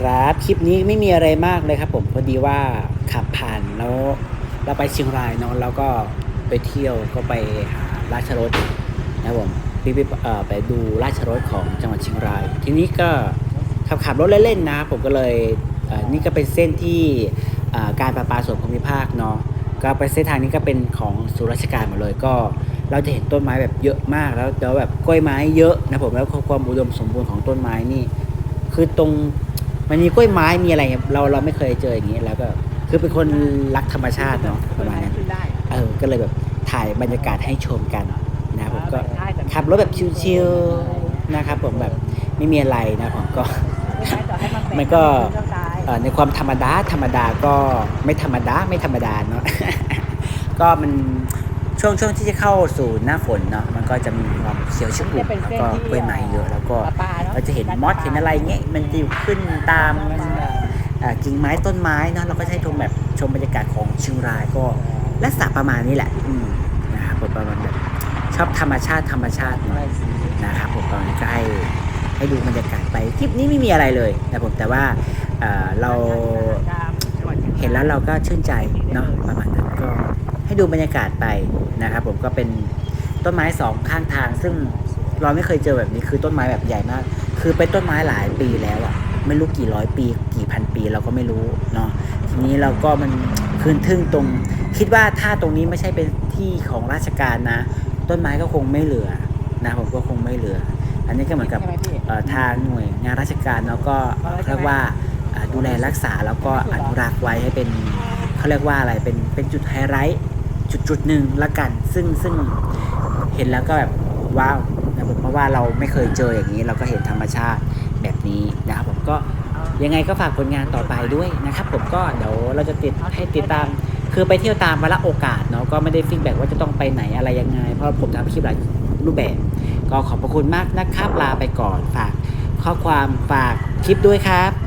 ครับ คลิปนี้ไม่มีอะไรมากเลยครับผมพอดีว่าขับผ่านแล้วเราไปเชียงรายเนาะแล้วก็ไปเที่ยวก็ไปหาราชรถนะครับผมพี่พี่เอ่อไปดูราชรถของจังหวัดเชียงราย ทีนี้ก็ขับขับรถเล่นๆนะ ผมก็เลยเอ่อนี่ก็เป็นเส้นที่เอ่อการประปาส่วนภูมิภาคเนาะก็ไปเส้นทางนี้ก็เป็นของส่วนราชการหมดเลยก็เราจะเห็นต้นไม้แบบเยอะมากแล้วแล้วแบบกล้วยไม้เยอะนะผมแล้วความอุดมสมบูรณ์ของต้นไม้นี่ คือตรง มันมีกล้วยไม้มีอะไรเงี้ยเราเราไม่เคยเจออย่างนี้แล้วก็คือเป็นคนรักธรรมชาติเนาะประมาณนั้นขึ้นได้เออก็เลยแบบถ่ายบรรยากาศให้ชมกันนะผมก็ขับรถแบบชิลๆนะครับผมแบบไม่มีอะไรนะผมก็มันก็เอ่อในความธรรมดาธรรมดาก็ไม่ธรรมดาไม่ธรรมดาเนาะก็มัน ช่วงช่วงที่จะเข้าสู่หน้าฝนเนาะมันก็จะมีความเขียวชอุ่มแล้วก็กล้วยไม้เยอะแล้วก็เราจะเห็นมอสเห็นอะไรเงี้ยมันจะอยู่ขึ้นตามเอ่อกิ่งไม้ต้นไม้เนาะเราก็จะให้ชมแบบชมบรรยากาศของเชียงรายก็ลักษณะประมาณนี้แหละอืมนะครับผมประมาณแบบชอบธรรมชาติธรรมชาติหน่อยนะครับผมตอนนี้ก็ให้ให้ดูบรรยากาศไปคลิปนี้ไม่มีอะไรเลยนะผมแต่ว่าเอ่อเราเห็นแล้วเราก็ชื่นใจเนาะประมาณนั้นก็ให้ ดูบรรยากาศไปนะครับผมก็เป็นต้นไม้สองข้างทาง ซึ่งเราไม่เคยเจอแบบนี้คือต้นไม้แบบใหญ่มาก คือเป็นต้นไม้หลายปีแล้วอะไม่รู้กี่ร้อยปี กี่พันปีเราก็ไม่รู้เนาะทีนี้เราก็มันคืนทึ่งตรง คิดว่าถ้าตรงนี้ไม่ใช่เป็นที่ของราชการนะ ต้นไม้ก็คงไม่เหลือนะผมก็คงไม่เหลือ อันนี้ก็เหมือนกับเอ่อทางหน่วยงานราชการแล้วก็เรียกว่าเอ่อดูแลรักษาแล้วก็อนุรักษ์ไว้ให้เป็นเขาเรียกว่าอะไรเป็นเป็นจุดไฮไลท์ จุดจุดหนึ่งละกัน ซึ่งซึ่งเห็นแล้วก็แบบว้าวนะผมเพราะว่าเราไม่เคยเจออย่างนี้ เราก็เห็นธรรมชาติแบบนี้นะครับผมก็ยังไงก็ฝากผลงานต่อไปด้วยนะครับ ผมก็เดี๋ยวเราจะติดให้ติดตามคือไปเที่ยวตามวาระโอกาสเนาะก็ไม่ได้ฟีดแบ็กว่าจะต้องไปไหนอะไรยังไง เพราะผมทำคลิปหลายรูปแบบ ก็ขอบพระคุณมากนะครับลาไปก่อนฝากข้อความฝากคลิปด้วยครับ